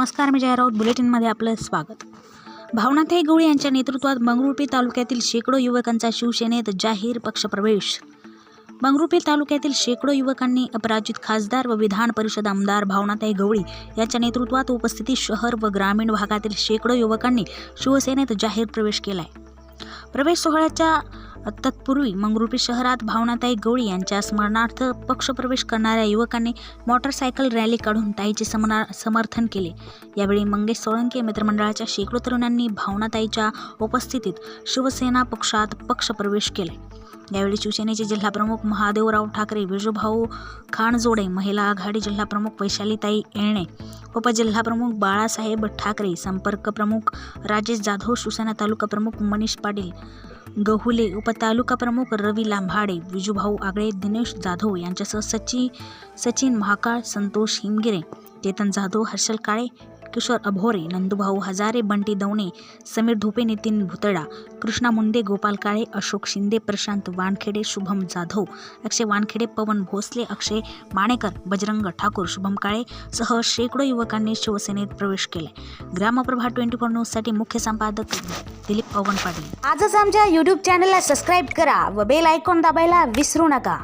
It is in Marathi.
नमस्कार मी जयराऊत. बुलेटिनमध्ये आपलं स्वागत. भावनाथाई गवळी यांच्या नेतृत्वात मंगरुळपीर तालुक्यातील शेकडो युवकांचा शिवसेनेत जाहीर पक्षप्रवेश. मंगरुळपीर तालुक्यातील शेकडो युवकांनी अपराजित खासदार व विधान परिषद आमदार भावनाताई गवळी यांच्या नेतृत्वात उपस्थितीत शहर व ग्रामीण भागातील शेकडो युवकांनी शिवसेनेत जाहीर प्रवेश केला आहे प्रवेश सोहळ्याच्या तत्पूर्वी मंगरुळपीर शहरात भावनाताई गवळी यांच्या स्मरणार्थ पक्षप्रवेश करणाऱ्या युवकांनी मोटरसायकल रॅली काढून ताईचे समना समर्थन केले. यावेळी मंगेश सोळंके मित्रमंडळाच्या शेकडो तरुणांनी भावनाताईच्या उपस्थितीत शिवसेना पक्षात पक्षप्रवेश केले. यावेळी शिवसेनेचे जिल्हाप्रमुख महादेवराव ठाकरे विजूभाऊ खाणजोडे महिला आघाडी जिल्हाप्रमुख वैशालीताई येणे उपजिल्हाप्रमुख बाळासाहेब ठाकरे संपर्क प्रमुख राजेश जाधव शिवसेना तालुका प्रमुख मनीष पाटील गहुले उपतालुका प्रमुख रवी लांभाडे विजूभाऊ आगळे दिनेश जाधव यांच्यासह सची सचिन महाकाळ संतोष हिमगिरे चेतन जाधव हर्षल काळे किशोर अभोरे नंदुभाऊ हजारे बंटी दवणे समीर धोपे नितीन भुतडा कृष्णा मुंडे गोपाल काळे अशोक शिंदे प्रशांत वानखेडे शुभम जाधव अक्षय वानखेडे पवन भोसले अक्षय माणेकर बजरंग ठाकूर शुभम काळे सह शेकडो युवकांनी शिवसेनेत प्रवेश केला ग्रामप्रभा ट्वेंटी फोर न्यूजसाठी मुख्य संपादक दिलीप पवन पाटील आजच आमच्या यूट्यूब चॅनलला सबस्क्राईब करा व बेल आयकॉन दाबायला विसरू नका.